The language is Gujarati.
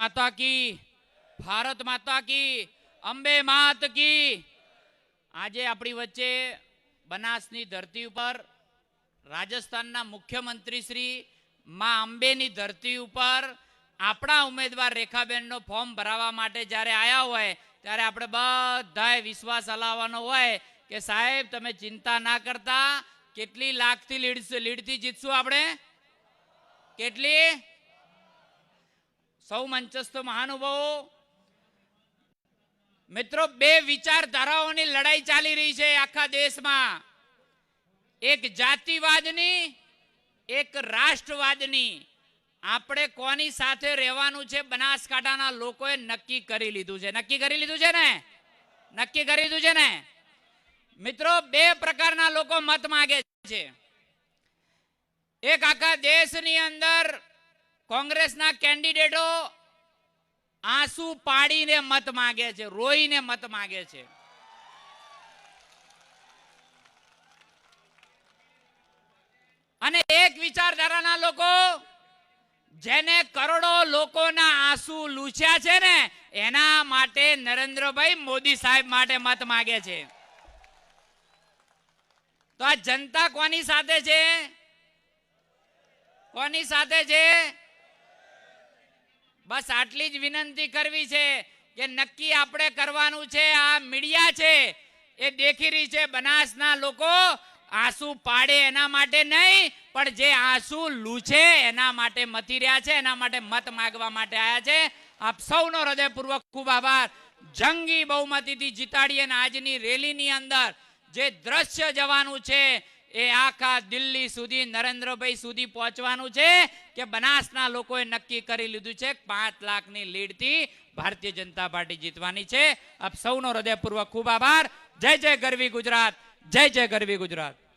માતા કી ભારત માતા કી અંબે માત કી આજે આપણી વચ્ચે બનાસની ધરતી ઉપર રાજસ્થાનના મુખ્યમંત્રી શ્રી માં અંબેની ધરતી ઉપર આપણા ઉમેદવાર રેખાબેનનો ફોર્મ ભરાવવા માટે જ્યારે આવ્યા હોય, ત્યારે આપણે બધાએ વિશ્વાસ હલાવવાનો હોય કે સાહેબ, તમે ચિંતા ના કરતા. કેટલી લાખથી લીડ લીડથી જીતશું આપણે? કેટલી? સૌ મંચસ્થ મહાનુભાવો, મિત્રો, બે વિચારધારાઓની લડાઈ ચાલી રહી છે આખા દેશમાં. એક જાતિવાદની, એક રાષ્ટ્રવાદની. આપણે કોની સાથે રહેવાનું છે બનાસકાંઠાના લોકોએ નક્કી કરી લીધું છે. નક્કી કરી લીધું છે ને? નક્કી કરી લીધું છે ને? મિત્રો, બે પ્રકારના લોકો મત માગે છે. એક આખા દેશની અંદર કોંગ્રેસના કેન્ડિડેટો આંસુ પાડીને મત માગે છે, રોઈને મત માગે છે. અને એક વિચારધારાના લોકો જેને કરોડો લોકોના આંસુ લૂછ્યા છે ને, એના માટે નરેન્દ્રભાઈ મોદી સાહેબ માટે મત માગે છે. તો આ જનતા કોની સાથે છે? કોની સાથે છે? બસ આટલી જ વિનંતી કરવી છે કે નક્કી આપણે કરવાનું છે, આ મીડિયા છે, એ દેખી રહી છે બનાસના લોકો. આંસુ પાડે એના માટે નહીં, પણ જે આંસુ લૂછે એના માટે મતી રહ્યા છે, એના માટે મત માગવા માટે આવ્યા છે. આપ સૌનો હૃદયપૂર્વક ખૂબ આભાર. જંગી બહુમતીથી જીતાડીએ અને આજની રેલીની અંદર જે દ્રશ્ય જવાનું છે એ આખા દિલ્હી સુધી, નરેન્દ્રભાઈ સુધી પહોંચવાનું છે કે બનાસના લોકોએ નક્કી કરી લીધું છે પાંચ લાખની લીડથી ભારતીય જનતા પાર્ટી જીતવાની છે. આપ સૌનો હૃદયપૂર્વક ખૂબ આભાર. જય જય ગરવી ગુજરાત. જય જય ગરવી ગુજરાત.